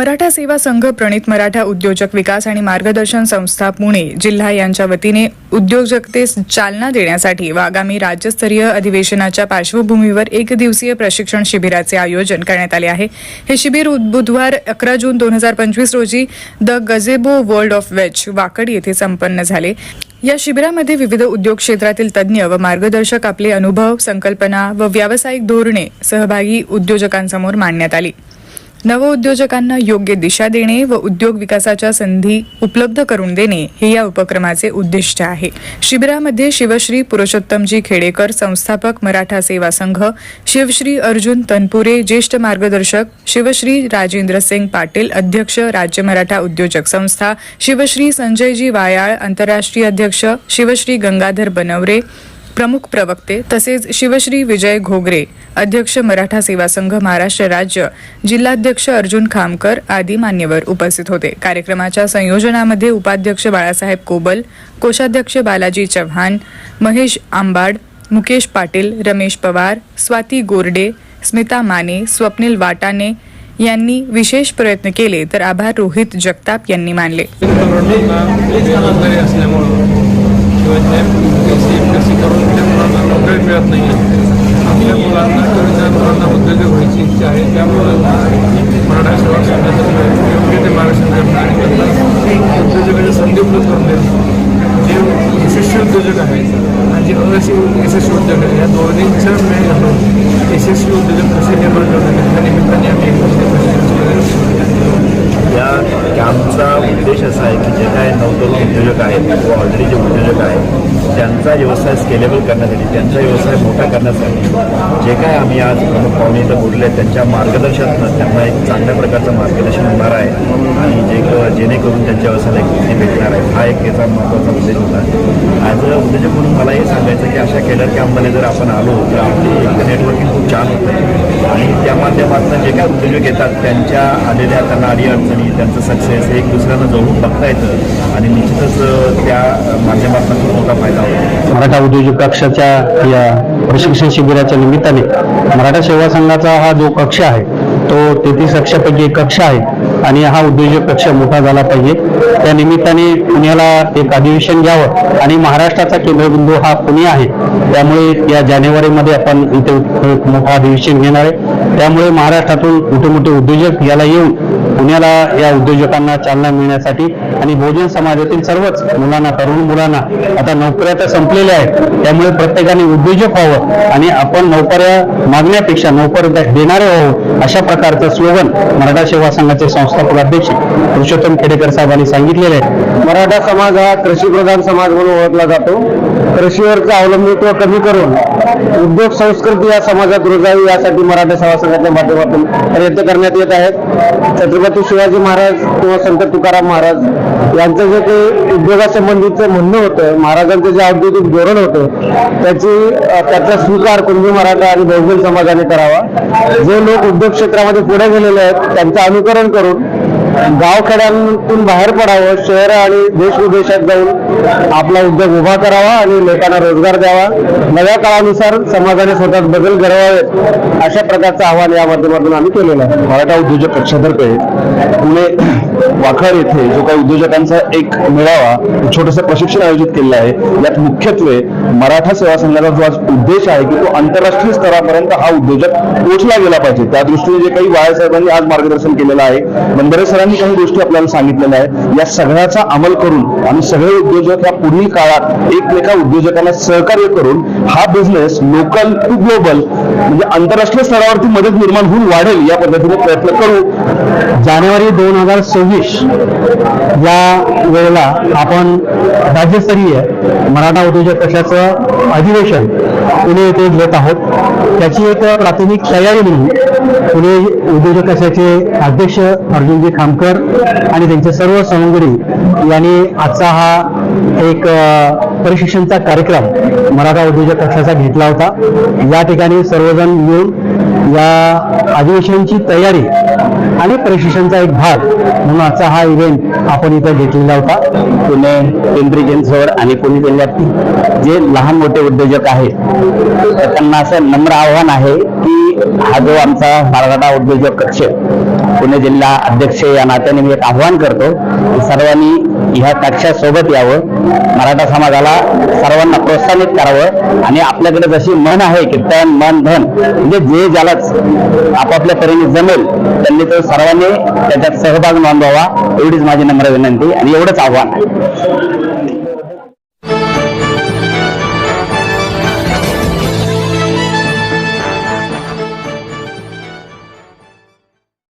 मराठा सेवा संघ प्रणित मराठा उद्योजक विकास आणि मार्गदर्शन संस्था पुणे जिल्हा यांच्या वतीने उद्योजकतेस चालना देण्यासाठी व आगामी राज्यस्तरीय अधिवेशनाच्या पार्श्वभूमीवर एक दिवसीय प्रशिक्षण शिबिराचे आयोजन करण्यात आले आहे. हे शिबिर बुधवार अकरा जून दोन हजार पंचवीस रोजी the gazebo world of veg Wakad येथे संपन्न झाले. या शिबिरामध्ये विविध उद्योग क्षेत्रातील तज्ज्ञ व मार्गदर्शक आपले अनुभव संकल्पना व व्यावसायिक धोरणे सहभागी उद्योजकांसमोर मांडण्यात आली. नवउद्योजकांना योग्य दिशा देणे व उद्योग विकासाच्या संधी उपलब्ध करून देणे हे या उपक्रमाचे उद्दिष्ट आहे. शिबिरामध्ये शिवश्री पुरुषोत्तमजी खेडेकर संस्थापक मराठा सेवा संघ शिवश्री अर्जुन तनपुरे ज्येष्ठ मार्गदर्शक शिवश्री राजेंद्र सिंग पाटील अध्यक्ष राज्य मराठा उद्योजक संस्था शिवश्री संजयजी वायाळ आंतरराष्ट्रीय अध्यक्ष शिवश्री गंगाधर बनवरे प्रमुख प्रवक्ते तसेच शिवश्री विजय घोगरे अध्यक्ष मराठा सेवा संघ महाराष्ट्र राज्य जिल्हाध्यक्ष अर्जुन खामकर आदी मान्यवर उपस्थित होते. कार्यक्रमाच्या संयोजनामध्ये उपाध्यक्ष बाळासाहेब कोबल कोषाध्यक्ष बालाजी चव्हाण महेश आंबाड मुकेश पाटील रमेश पवार स्वाती गोरडे स्मिता माने स्वप्नील वाटाणे यांनी विशेष प्रयत्न केले तर आभार रोहित जगताप यांनी मानले. तरुणांना जबाबदारी असल्यामुळं किंवा त्या कशी कशी करून त्या मुलांना नोकरी मिळत नाही आपल्या मुलांना किंवा त्या मुलांना उद्योजक व्हायची इच्छा आहे मुलांना मराठा सेवा संघातर्फे योग्य ते मार्गदर्शन करणं आणि त्यांना उद्योजकाची संधी उपलब्ध करून देणं जे यशस्वी उद्योजक आहेत आणि जे अयशस्वी यशस्वी उद्योजक आहेत या दोन्हींचं मेळ घालून यशस्वी उद्योजक कसे निर्माण करतात त्या निमित्ताने आम्ही एक या प्रशिक्षण कॅम्पचा उद्देश असा आहे की जे काय नवतरुण उद्योजक आहेत किंवा ऑलरेडी जे उद्योजक आहेत त्यांचा व्यवसाय स्केलेबल करण्यासाठी त्यांचा व्यवसाय मोठा करण्यासाठी जे काय आम्ही आज प्रमुख पाहुणे इथं बोलले त्यांच्या मार्गदर्शनातून त्यांना एक चांगल्या प्रकारचं मार्गदर्शन होणार आहे. आणि जे जेणेकरून त्यांच्या व्यवसायाला एक गती भेटणार आहे. हा एक याचा महत्त्वाचा उद्देश होता. ॲज अ उद्योजक म्हणून मला हे सांगायचं की अशा केलर कॅम्पमध्ये जर आपण आलो तर आपली एक नेटवर्किंग खूप छान होतं. आणि त्या माध्यमातून जे काय उद्योजक येतात त्यांच्या आलेल्या त्यांना अडीअडचणी त्यांचं सक्सेस हे एक दुसऱ्यांना जवळून बघता येतं. आणि निश्चितच त्या माध्यमातून मोठा फायदा होतो. मराठा उद्योजक कक्षाच्या या प्रशिक्षण शिबिराच्या निमित्ताने मराठा सेवा संघाचा हा जो कक्ष आहे तो तेहतीस कक्षापैकी एक कक्ष आहे आणि हा उद्योजक कक्ष मोठा झाला पाहिजे. त्या निमित्ताने पुण्याला एक अधिवेशन घ्यावं आणि महाराष्ट्राचा केंद्रबिंदू हा पुणे आहे. त्यामुळे या जानेवारीमध्ये आपण इथे एक मोठं अधिवेशन घेणार आहे. त्यामुळे महाराष्ट्रातून मोठे मोठे उद्योजक याला येऊन पुण्याला या उद्योजकांना चालना मिळण्यासाठी आणि बहुजन समाजातील सर्वच मुलांना तरुण मुलांना आता नोकऱ्या तर संपलेल्या आहेत. त्यामुळे प्रत्येकाने उद्योजक व्हावं आणि आपण नोकऱ्या मागण्यापेक्षा नोकर देणारे व्हावं अशा प्रकारचं स्लोगन मराठा सेवा संघाचे संस्थापक अध्यक्ष पुरुषोत्तम खेडेकर साहेबांनी सांगितलेले आहे. मराठा समाज हा कृषीप्रधान समाज म्हणून ओळखला जातो. कृषीवरचं अवलंबित्व कमी करून उद्योग संस्कृती या समाजात रुजावी यासाठी मराठा सेवा संघाच्या माध्यमातून प्रयत्न करण्यात येत आहेत. छत्रपती शिवाजी महाराज किंवा संत तुकाराम महाराज यांचं जे काही उद्योगासंबंधीचं म्हणणं होतं महाराजांचं जे औद्योगिक धोरण होतं त्याची त्याचा स्वीकार कुणबी मराठा आणि बहुजन समाजाने करावा. जे लोक उद्योग क्षेत्रामध्ये पुढे गेलेले आहेत त्यांचं अनुकरण करून गावखेड्यांतून बाहेर पडावं शहर आणि देश विदेशात जाऊन आपला उद्योग उभा करावा आणि लोकांना रोजगार द्यावा. नव्या काळानुसार समाजाने स्वतःत बदल घडवावेत अशा प्रकारचं आव्हान या माध्यमातून आम्ही केलेलं आहे. मराठा उद्योजक पक्षातर्फे पुणे वाखर येथे जो काही उद्योजकांचा एक मेळावा छोटंसं प्रशिक्षण आयोजित केलेलं आहे. यात मुख्यत्वे मराठा सेवा संघाचा जो आज उद्देश आहे की तो आंतरराष्ट्रीय स्तरापर्यंत हा उद्योजक पोहोचला गेला पाहिजे. त्या दृष्टीने जे काही बाळासाहेबांनी आज मार्गदर्शन केलेलं आहे. बंदरे सरांनी काही गोष्टी आपल्याला सांगितलेल्या आहेत. या सगळ्याचा अंमल करून आणि सगळे उद्योजक पुढील काळात एकमेका उद्योजकांना सहकार्य करून हा बिझनेस लोकल टू ग्लोबल म्हणजे आंतरराष्ट्रीय स्तरावरती मदत निर्माण होऊन वाढेल या पद्धतीने प्रयत्न करू. जानेवारी दोन हजार सव्वीस या वेळेला आपण राज्यस्तरीय मराठा उद्योजक कक्षाचं अधिवेशन पुणे येथे घेत आहोत. त्याची एक प्राथमिक तयारी म्हणून पुणे उद्योजक कशाचे अध्यक्ष अर्जुनजी खामकर आणि त्यांचे सर्व सवंगडी यांनी आजचा हा एक प्रशिक्षणचा कार्यक्रम मराठा उद्योजक कक्षाचा घेतला होता. या ठिकाणी सर्वजण मिळून या अधिवेशनाची तयारी आणि प्रशिक्षणचा एक भाग म्हणून आजचा हा इव्हेंट आपण इथं घेतलेला होता. पुणे पिंपरी चिंचवड आणि पुणे जिल्ह्यातील जे लहान मोठे उद्योजक आहेत त्यांना असं नम्र आव्हान आहे की हा जो आमचा मराठा उद्योजक कक्ष पुणे जिल्हा अध्यक्ष या नात्याने मी एक आव्हान करतो सर्वांनी ह्या कक्षासोबत यावं मराठा समाजाला सर्वांना प्रोत्साहित करावं आणि आपल्याकडे जशी मन आहे की त्या मन धन म्हणजे जे ज्याला ज्यालाच आपापल्या परीने जमेल त्यांनी तो सर्वांनी त्याच्यात सहभाग नोंदवावा एवढीच माझी नम्र विनंती आणि एवढंच आव्हान आहे.